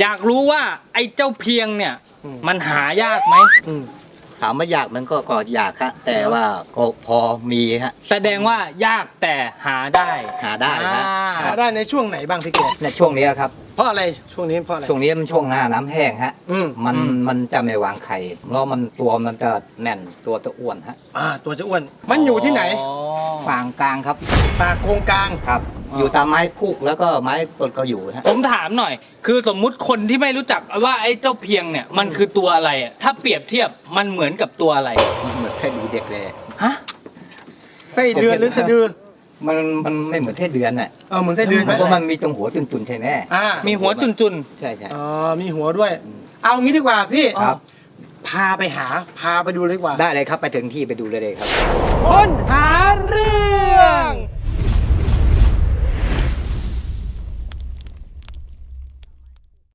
อยากรู้ว่าไอ้เจ้าเพียงเนี่ยอืมมันหายากไหมอืมถามว่ายากมันก็ก็ยากฮะแต่ว่าก็พอมีฮะ แสดงว่ายากแต่หาได้หาได้ฮะอ่าหาได้ในช่วงไหนบ้างพี่เกศในช่วงนี้ครับ เพราะอะไร ช่วงนี้เพราะอะไร ช่วงนี้มันช่วงหน้าน้ำแห้งฮะ อืมมันอืม มันจะไม่วางไข่แล้วมันตัวมันจะแน่นตัวจะอ้วนฮะอ่า ตัวจะอ้วน มันอยู่ที่ไหน อ๋อ ฟางกลางครับ ปากโกงกลาง ครับ อยู่ตามไม้พุกแล้วก็ไม้ต้นก็อยู่ฮะผมถามหน่อย คือสมมุติคนที่ไม่รู้จักว่าไอ้เจ้าเพียงเนี่ยมันคือตัวอะไรอะถ้าเปรียบเทียบมันเหมือนกับตัวอะไร มันเหมือนแค่ดูเด็กเลยฮะ ไส้เดือนหรือสะดือมันมันไม่เหมือนแค่เดือนน่ะเออเหมือนไส้เดือนไหมเพราะมันมีตรงหัวตุนๆใช่ไหมอ่ามีหัวจุนใช่ใช่อ๋อมีหัวด้วย เอางี้ดีกว่าพี่ครับ พาไปหาพาไปดูเลยดีกว่า ได้เลยครับไปถึงที่ไปดูเลยเลยครับคนหาเรื่อง